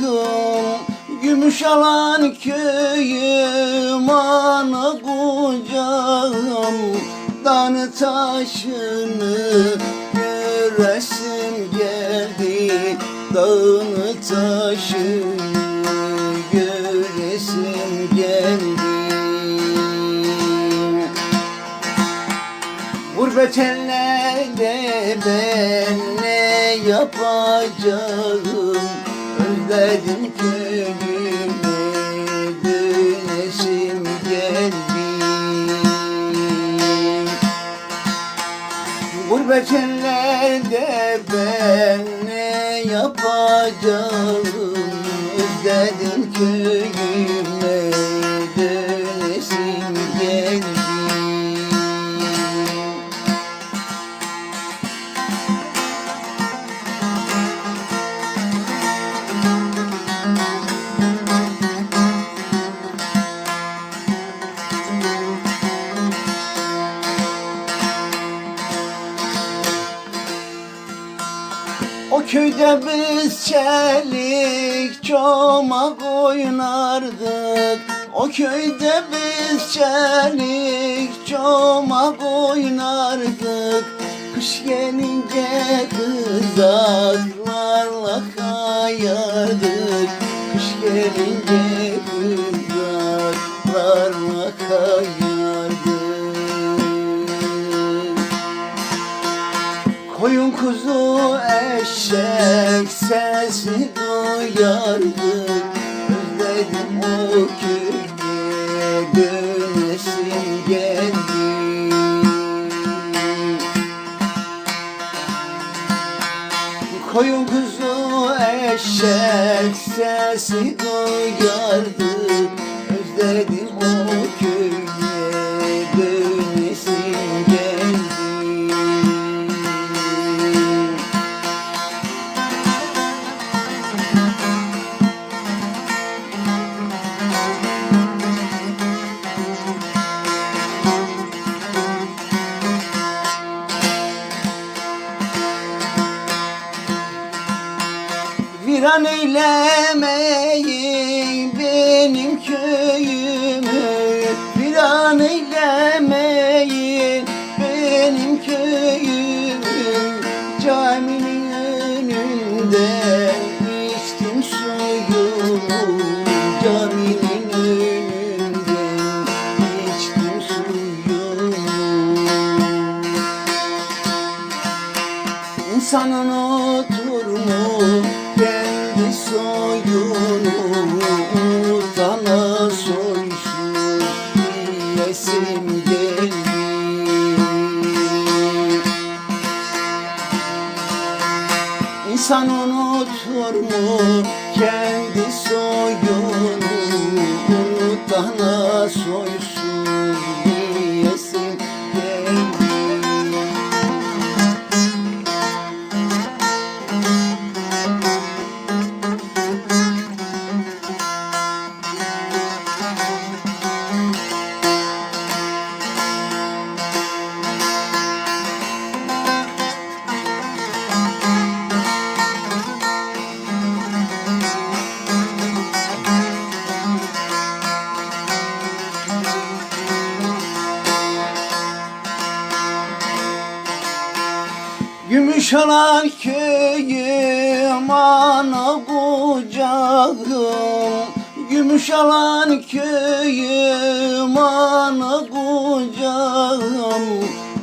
kucağım Gümüş alan köyüm ana kucağım. Danı taşını göresim geldi. Dağını taşını göresim geldi. Gurbet ellerde ben ne yapacağım Özledim köyümü dönesim geldi. Gurbet ellerde ben ne yapacağım? Özledim köyüme biz çelik çomak oynardık. O köyde biz çelik çomak oynardık. Kış gelince kızaklarla kayardık. Kış gelince kızaklarla kayardık. Koyun kuzu eşek sesi duyardık Özledim o köye dönesim geldi Koyun kuzu eşek sesi duyardık Özledim o köye eyleme İnsan unutur mu kendi soyunu Alan köyüm ana kucağım. Gümüş alan köyüm ana kucağım.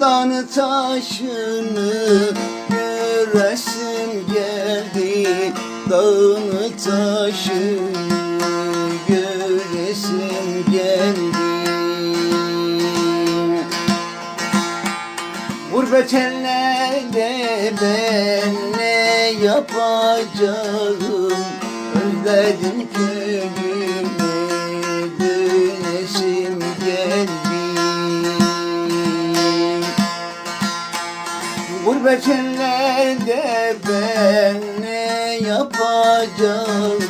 Danı taşını göresim geldi. Dağını taşını göresim geldi. Gurbet ellerde ben ne yapacağım? Özledim köyüme dönesim geldi. Gurbet ellerde ben ne yapacağım?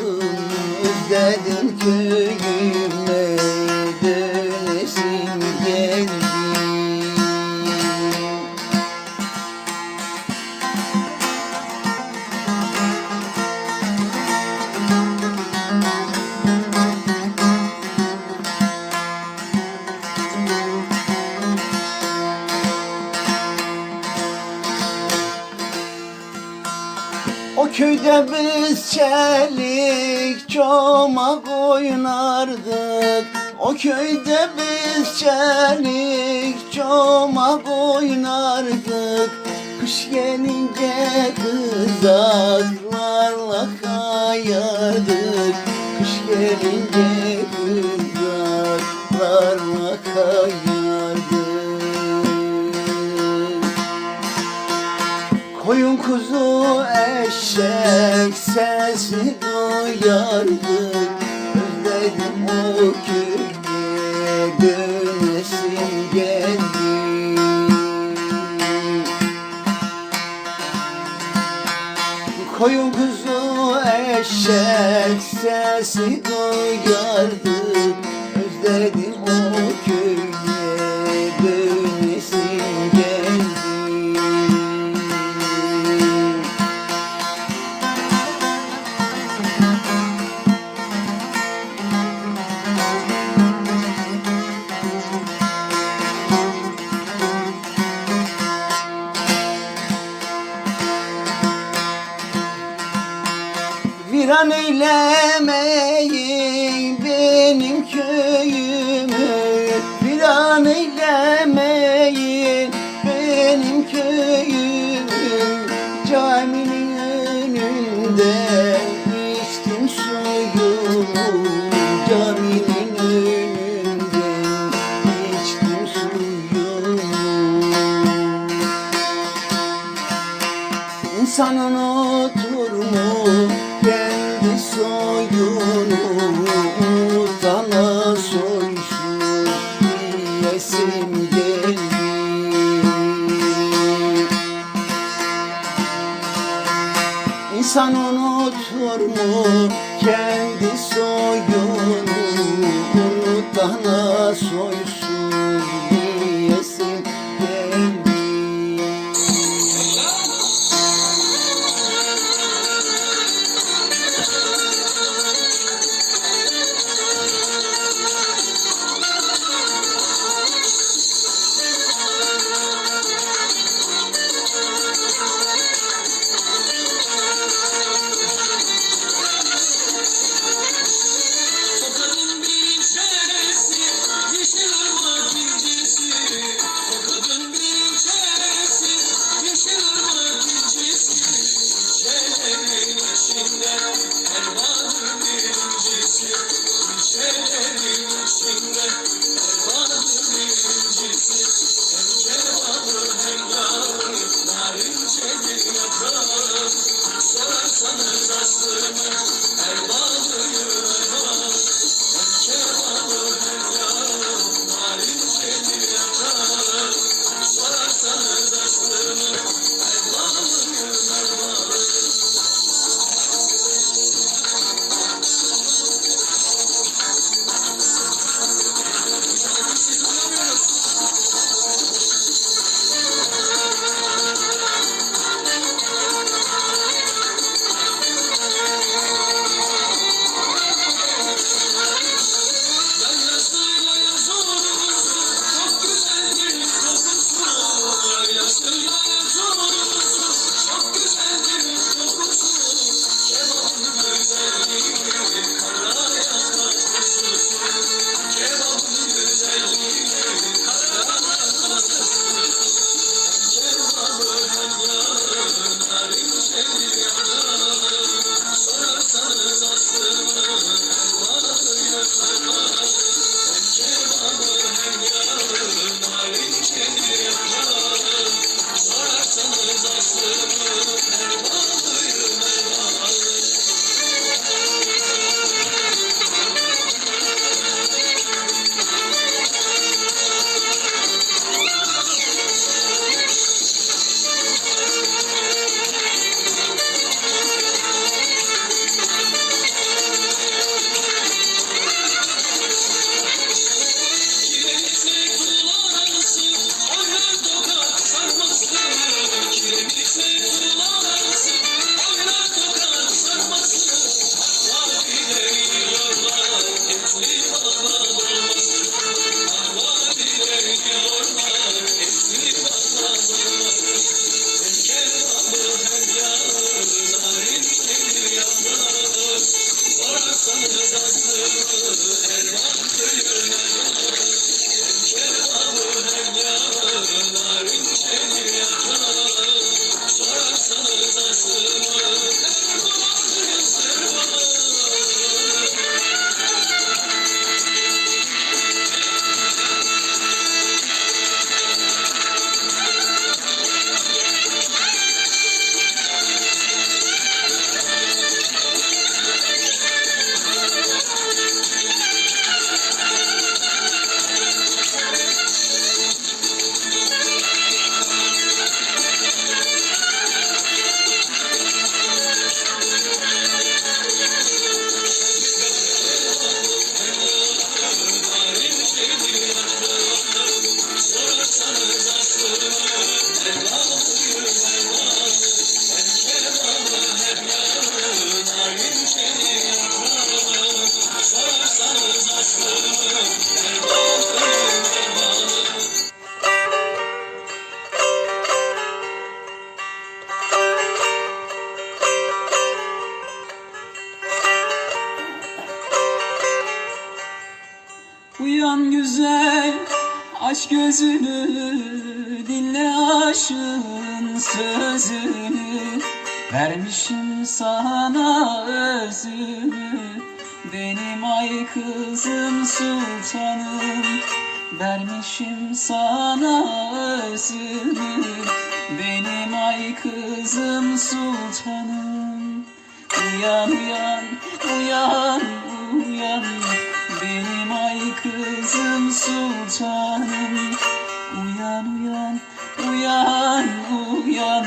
Özledim köyüme Köyde biz çelik çomak oynardık O köyde biz çelik çomak oynardık Kış gelince kızaklarla kayardık. Kış gelince kuzu eşek sesi duyardık Özledim o köye dönesim geldi. Koyun kuzu eşek sesi duyardık Özledim Viran eylemeyin soyunu Utana soysun diyesim geldi. İnsan unutur mu kendi Aç gözünü dinle aşığın sözünü. Vermişim sana özümü Benim ay kızım sultanım. Vermişim sana özümü Benim ay kızım sultanım. Uyan uyan uyan uyan kızım sultanım Uyan uyan uyan uyan.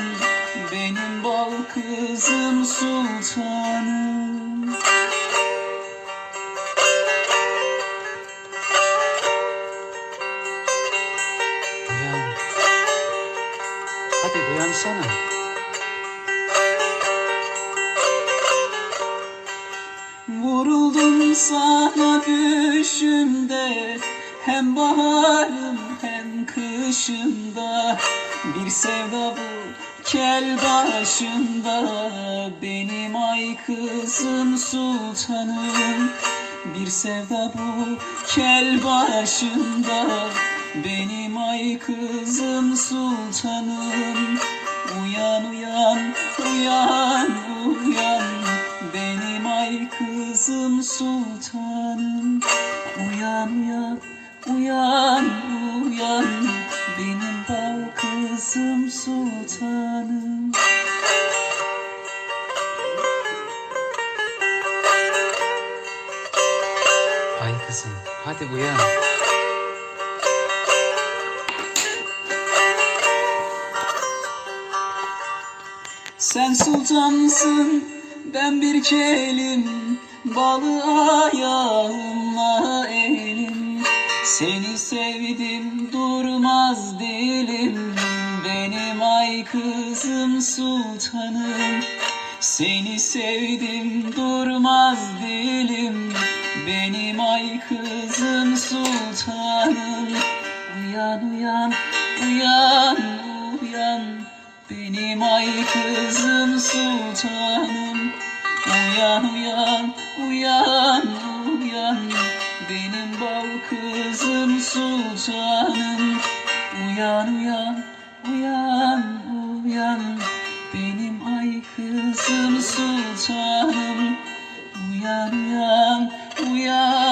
Benim bal kızım sultanım. Uyan. Hadi uyansana Sana düşümde Hem baharım hem kışımda. Bir sevda bu kel başımda Benim ay kızım sultanım. Bir sevda bu kel başımda Benim ay kızım sultanım. Uyan uyan uyan uyan kızım sultanım Uyan uyan uyan uyan. Benim bal kızım sultanım. Ay kızım hadi uyan. Sen sultansın, ben bir kelim Balı ayağımla elim. Seni sevdim, durmaz dilim. Benim ay kızım sultanım. Seni sevdim, durmaz dilim. Benim ay kızım sultanım. Uyan uyan, uyan uyan. Benim ay kızım sultanım. Uyan uyan uyan uyan. Benim bal kızım sultanım. Uyan uyan uyan uyan. Benim ay kızım sultanım. Uyan uyan uyan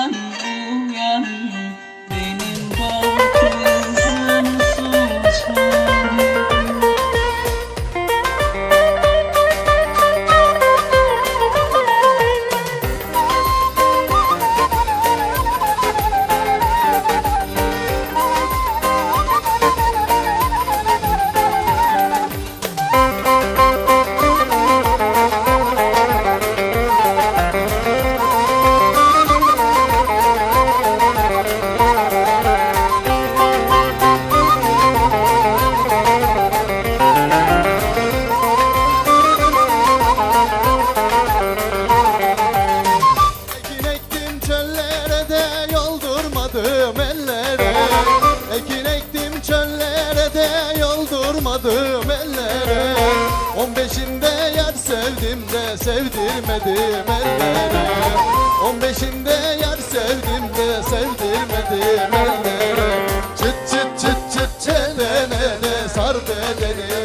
ellere Çıt çıt çıt çıt çelene de sar bedeni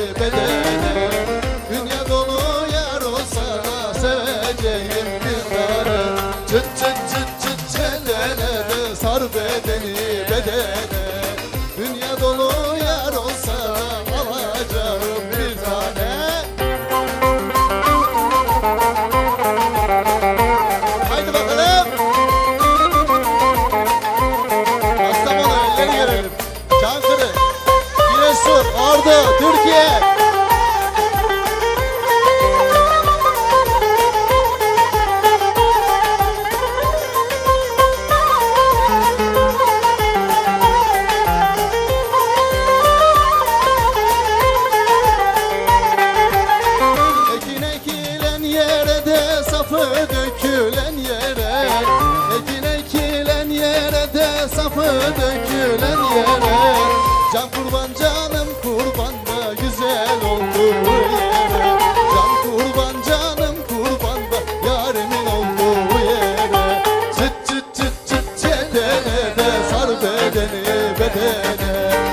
da da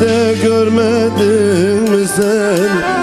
de görmedin mi sen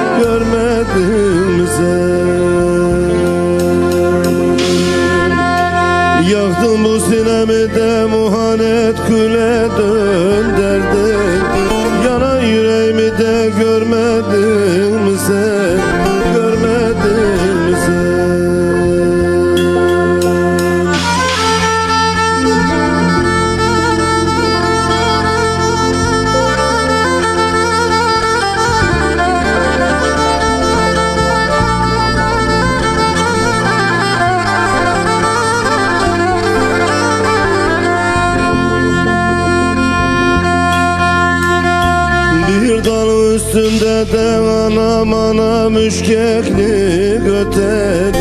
üstünde de anam anam müşkeklik öter.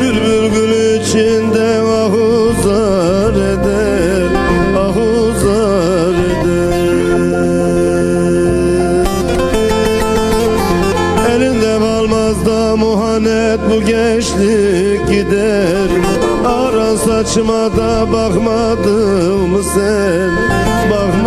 Bülbül gül içinde ahuzar eder Ahuzar eder. Elinde kalmaz da muhanet bu gençlik gider. Aran saçıma da bakmadın mı sen? Bakmadın